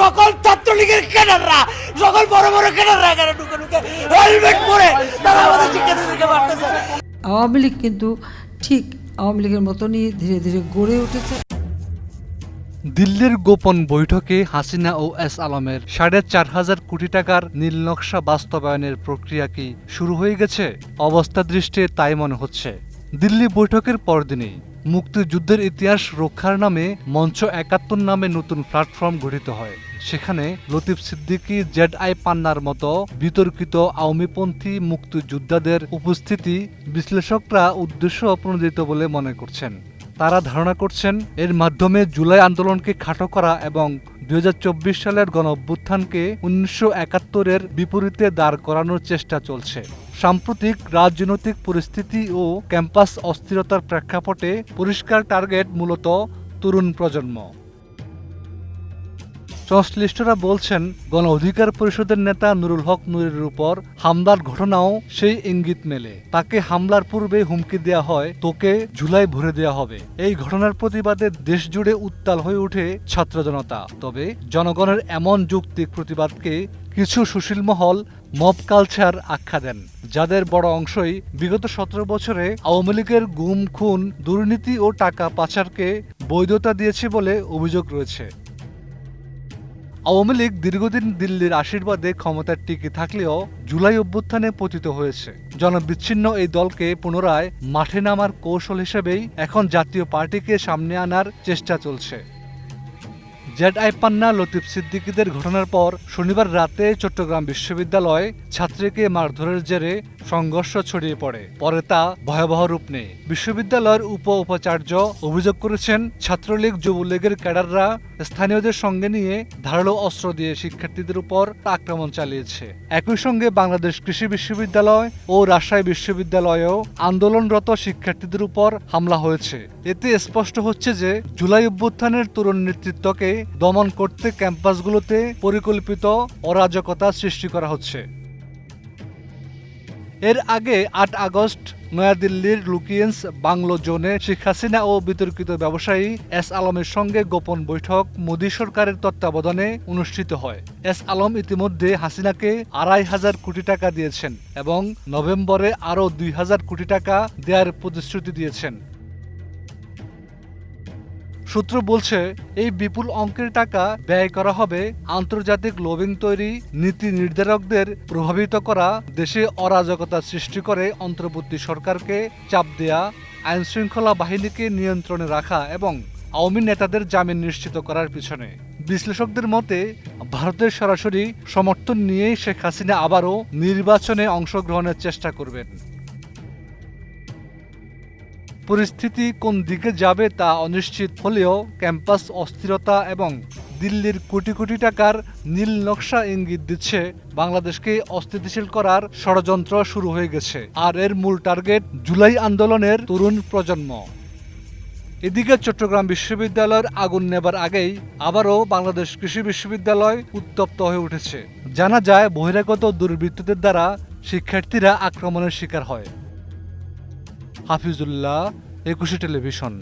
সকল ছাত্রলীগের ক্যাডাররা সকল বড় বড় ক্যাডাররা এখানে ঢুকে ঢুকে হেলমেট পরে তারা আমাদের শিক্ষার্থীদেরকে মারতেছে। আওয়ামী লীগ কিন্তু ঠিক আওয়ামী লীগের মতনই ধীরে ধীরে গড়ে উঠেছে। দিল্লির গোপন বৈঠকে হাসিনা ও এস আলমের সাড়ে চার হাজার কোটি টাকার নীল নকশা বাস্তবায়নের প্রক্রিয়া কি শুরু হয়ে গেছে? অবস্থা দৃষ্টে তাই মনে হচ্ছে। দিল্লি বৈঠকের পরদিনেই মুক্তিযুদ্ধের ইতিহাস রক্ষার নামে মঞ্চ একাত্তর নামে নতুন প্ল্যাটফর্ম গঠিত হয়। সেখানে লতিফ সিদ্দিকী, জেড আই পান্নার মতো বিতর্কিত আওয়ামীপন্থী মুক্তিযোদ্ধাদের উপস্থিতি বিশ্লেষকরা উদ্দেশ্য প্রণোদিত বলে মনে করছেন। তারা ধারণা করছেন এর মাধ্যমে জুলাই আন্দোলনকে খাটো করা এবং দু হাজার চব্বিশ সালের গণ অভ্যুত্থানকে উনিশশো একাত্তরের বিপরীতে দাঁড় করানোর চেষ্টা চলছে। সাম্প্রতিক রাজনৈতিক পরিস্থিতি ও ক্যাম্পাস অস্থিরতার প্রেক্ষাপটে পরিষ্কার টার্গেট মূলত তরুণ প্রজন্ম। সংশ্লিষ্টরা বলছেন, গণ অধিকার পরিষদের নেতা নুরুল হক নুরের উপর হামলার ঘটনাও সেই ইঙ্গিত মেলে। তাকে হামলার পূর্বে হুমকি দেয়া হয়, তোকে ঝুলাই ভরে দেয়া হবে। এই ঘটনার প্রতিবাদে দেশ জুড়ে উত্তাল হয়ে ওঠে ছাত্র জনতা। তবে জনগণের এমন যৌক্তিক প্রতিবাদকে কিছু সুশীল মহল মব কালচার আখ্যা দেন, যাদের বড় অংশই বিগত সতেরো বছরে আওয়ামী লীগের গুম, খুন, দুর্নীতি ও টাকা পাচারকে বৈধতা দিয়েছে বলে অভিযোগ রয়েছে। আওয়ামী লীগ দীর্ঘদিন দিল্লির আশীর্বাদে ক্ষমতার টিকে থাকলেও জুলাই অভ্যুত্থানে পতিত হয়েছে। জনবিচ্ছিন্ন এই দলকে পুনরায় মাঠে নামার কৌশল হিসেবেই এখন জাতীয় পার্টিকে সামনে আনার চেষ্টা চলছে। জেড আই পান্না লতিফ সিদ্দিকীদের ঘটনার পর শনিবার রাতে চট্টগ্রাম বিশ্ববিদ্যালয়ে ছাত্রীকে মারধরের জেরে সংঘর্ষ ছড়িয়ে পড়ে। পরে তা ভয়াবহ রূপ নেয়। বিশ্ববিদ্যালয়ের উপ উপাচার্য অভিযোগ করেছেন, ছাত্রলীগ যুবলীগের ক্যাডাররা স্থানীয়দের সঙ্গে নিয়ে ধারালো অস্ত্র দিয়ে শিক্ষার্থীদের উপর আক্রমণ চালিয়েছে। একই সঙ্গে বাংলাদেশ কৃষি বিশ্ববিদ্যালয় ও রাজশাহী বিশ্ববিদ্যালয়েও আন্দোলনরত শিক্ষার্থীদের উপর হামলা হয়েছে। এতে স্পষ্ট হচ্ছে যে জুলাই অভ্যুত্থানের তরুণ নেতৃত্বকে দমন করতে ক্যাম্পাসগুলোতে পরিকল্পিত অরাজকতা সৃষ্টি করা হচ্ছে। এর আগে আট আগস্ট নয়াদিল্লির লুকিয়েন্স বাংলো জোনে শেখ হাসিনা ও বিতর্কিত ব্যবসায়ী এস আলমের সঙ্গে গোপন বৈঠক মোদী সরকারের তত্ত্বাবধানে অনুষ্ঠিত হয়। এস আলম ইতিমধ্যে হাসিনাকে আড়াই হাজার কোটি টাকা দিয়েছেন এবং নভেম্বরে আরও দুই হাজার কোটি টাকা দেওয়ার প্রতিশ্রুতি দিয়েছেন। সূত্র বলছে, এই বিপুল অঙ্কের টাকা ব্যয় করা হবে আন্তর্জাতিক লবিং তৈরি নীতি নির্ধারকদের প্রভাবিত করা, দেশে অরাজকতা সৃষ্টি করে অন্তর্বর্তী সরকারকে চাপ দেয়া আইন শৃঙ্খলা বাহিনীকে নিয়ন্ত্রণে রাখা এবং আওয়ামী নেতাদের জামিন নিশ্চিত করার পিছনে। বিশ্লেষকদের মতে, ভারতের সরাসরি সমর্থন নিয়েই শেখ হাসিনা আবারও নির্বাচনে অংশগ্রহণের চেষ্টা করবেন। পরিস্থিতি কোন দিকে যাবে তা অনিশ্চিত হলেও ক্যাম্পাস অস্থিরতা এবং দিল্লির কোটি কোটি টাকার নীল নকশা ইঙ্গিত দিচ্ছে বাংলাদেশকে অস্থিতিশীল করার ষড়যন্ত্র শুরু হয়ে গেছে আর এর মূল টার্গেট জুলাই আন্দোলনের তরুণ প্রজন্ম। এদিকে চট্টগ্রাম বিশ্ববিদ্যালয়ের আগুন নেবার আগেই আবারও বাংলাদেশ কৃষি বিশ্ববিদ্যালয় উত্তপ্ত হয়ে উঠেছে। জানা যায়, বহিরাগত দুর্বৃত্তদের দ্বারা শিক্ষার্থীরা আক্রমণের শিকার হয়। হাফিজুল্লাহ একুশে টেলিভিশন।